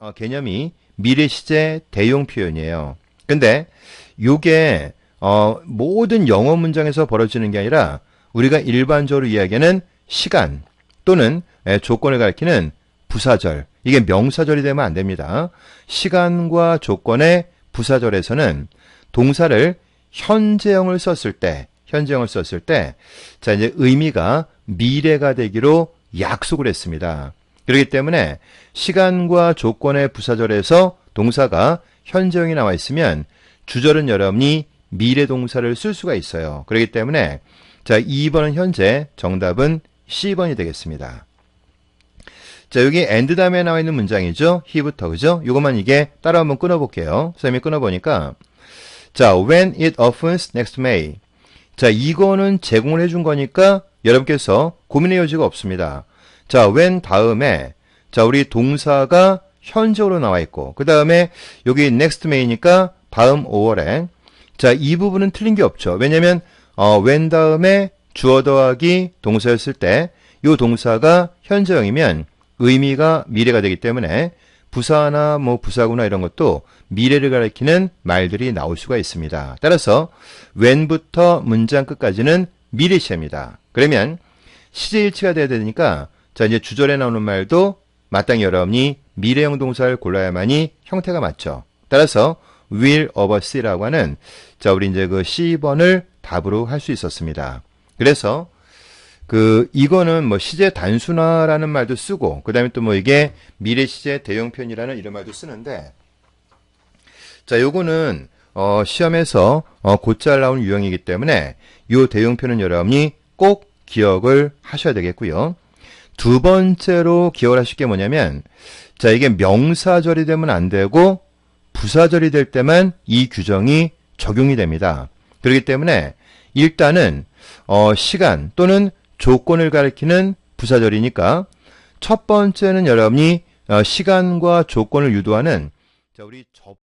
어, 개념이 미래 시제 대용 표현이에요. 근데 요게 어, 모든 영어 문장에서 벌어지는 게 아니라 우리가 일반적으로 이야기하는 시간 또는 예, 조건을 가리키는 부사절 이게 명사절이 되면 안 됩니다. 시간과 조건의 부사절에서는 동사를 현재형을 썼을 때 현재형을 썼을 때 자 이제 의미가 미래가 되기로 약속을 했습니다. 그렇기 때문에 시간과 조건의 부사절에서 동사가 현재형이 나와 있으면 주절은 여러분이 미래 동사를 쓸 수가 있어요. 그렇기 때문에 자 2번은 현재 정답은 C번이 되겠습니다. 자 여기 엔드 다음에 나와 있는 문장이죠. he부터 그죠? 이것만 이게 따라 한번 끊어볼게요. 선생님이 끊어보니까 자 when it opens next May 자 이거는 제공을 해준 거니까 여러분께서 고민의 여지가 없습니다. 자 when 다음에 자 우리 동사가 현재로 나와 있고 그 다음에 여기 next May니까 다음 5월에 자 이 부분은 틀린 게 없죠. 왜냐면 어, when 다음에 주어 더하기 동사였을 때 이 동사가 현재형이면 의미가 미래가 되기 때문에 부사나 뭐 부사구나 이런 것도 미래를 가리키는 말들이 나올 수가 있습니다. 따라서 when부터 문장 끝까지는 미래 시입니다. 그러면 시제일치가 돼야 되니까 자 이제 주절에 나오는 말도 마땅히 여러분이 미래형 동사를 골라야만이 형태가 맞죠. 따라서 will over see라고 하는 자 우리 이제 그 C번을 답으로 할 수 있었습니다. 그래서 그 이거는 뭐 시제 단순화라는 말도 쓰고 그다음에 또 뭐 이게 미래 시제 대용편이라는 이런 말도 쓰는데 자 요거는 어 시험에서 어 곧잘 나온 유형이기 때문에 요 대용편은 여러분이 꼭 기억을 하셔야 되겠고요. 두 번째로 기억을 하실 게 뭐냐면 자 이게 명사절이 되면 안 되고 부사절이 될 때만 이 규정이 적용이 됩니다. 그렇기 때문에 일단은 어 시간 또는 조건을 가리키는 부사절이니까 첫 번째는 여러분이 어, 시간과 조건을 유도하는 자 우리 접